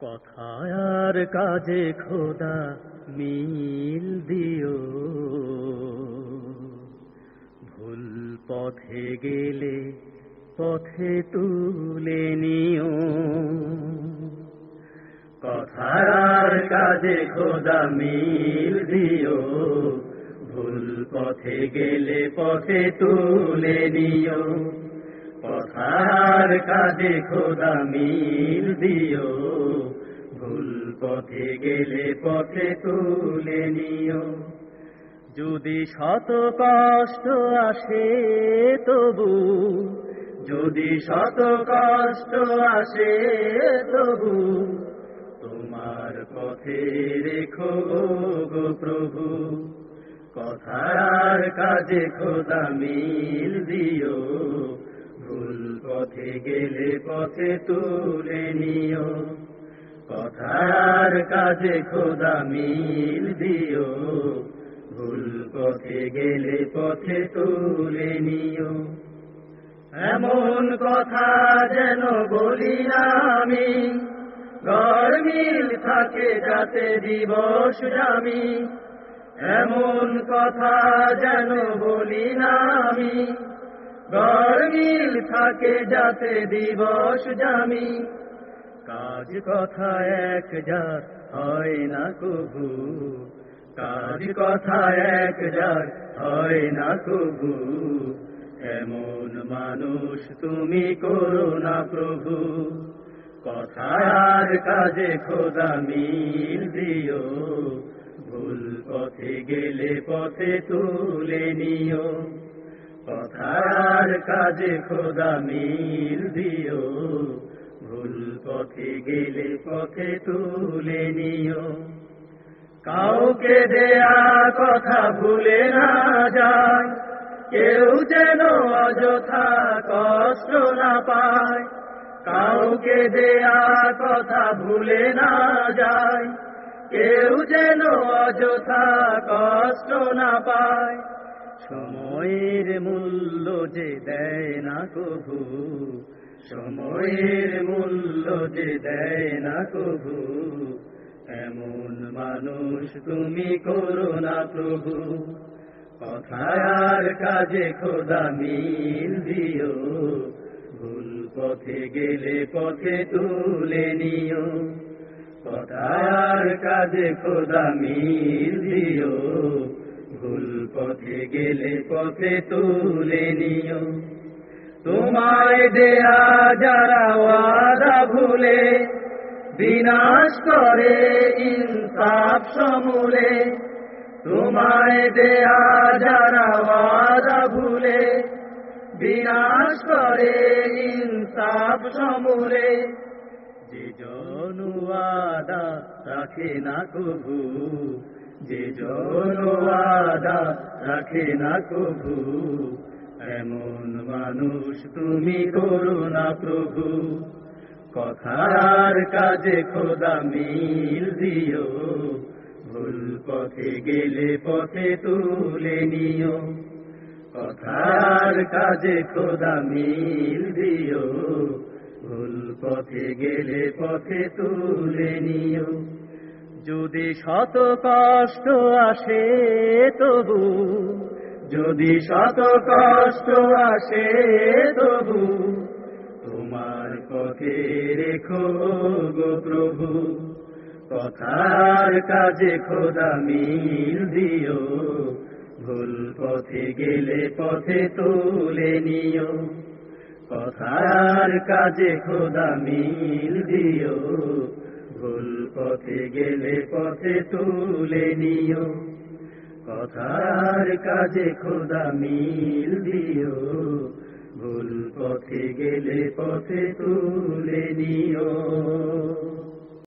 কথায় আর কাজে খোদা মিল দিও। ভুল পথে গেলে পথে তুলে নিও। কথার কাজে খোদা মিল দিও। ভুল পথে গেলে পথে তুলে নিও। কথার কাজে খোদা মিল দিও। ভুল পথে গেলে পথে তুলে নিও। যদি শত কষ্ট আসে তবু, যদি শত কষ্ট আসে তবু, তোমার পথে রেখো গো প্রভু। কথার কাজে খোদা মিল দিও। ভুল পথে গেলে পথে তুলে নিও। কথার কাজে খোদা মিল দিও। ভুল পথে গেলে পথে তুলে নিও। এমন কথা যেন বলি আমি। গরমিল থাকে যাতে দিবস জামি এমন কথা যেন বলি না আমি। গরমিল থাকে যাতে দিবস জামি। কাজ কথা এক যার হয় না কবু। কাজ কথা এক যার হয় না কবু। এমন মানুষ তুমি করো না প্রভু। কথার কাজে খোদা মিল দিও। ভুল পথে গেলে পথে তুলে নিও। কথার কাজে খোদা মিল দিও। ভুল পথে গেলে পথে তুলে নিও। কাউকে দেয়া কথা ভুলে না যায়। কেউ যেন অযথা কষ্ট না পায়। কাউকে দেয়া কথা ভুলে না যায়। কেউ যেন অযথা কষ্ট না পায়। সময়ের মূল্য যে দেয় না কভু সময়ের মূল্য যে দেয় না কভু এমন মানুষ তুমি করো না প্রভু। কথার কাজে খোদা মিল দিও, ভুল পথে গেলে পথে তুলে নিও। কথার কাজে খোদা মিল দিও। ভুল পথে গেলে পথে তুলে নিও। তোমায় দেয়া যারা ওয়াদা ভুলে, বিনাশ করে ইনসাফ সমূলে। তোমায় দেয়া যারা ওয়াদা ভুলে, বিনাশ করে ইনসাফ সমূলে। যে জনুয়াদা রাখে না কভু যে জনুয়াদা রাখে না কভু। এমন মানুষ তুমি করো না প্রভু। কথার কাজে খোদা মিল দিও। ভুল পথে গেলে পথে তুলে নিও। কথার কাজে খোদা মিল দিও। ভুল পথে গেলে পথে তুলে নিও। যদি শত কষ্ট আসে তবু, যদি শত কষ্ট আসে তবু, তোমার পথে রেখো গো প্রভু, কথার কাজে খোদা মিল দিও, ভুল পথে গেলে পথে তুলে নিও, কথার কাজে খোদা মিল দিও ভুল পথে গেলে পথে তুলে নিও। কথার কাজে খোদা মিল দিও। ভুল পথে গেলে পথে তুলে নিও।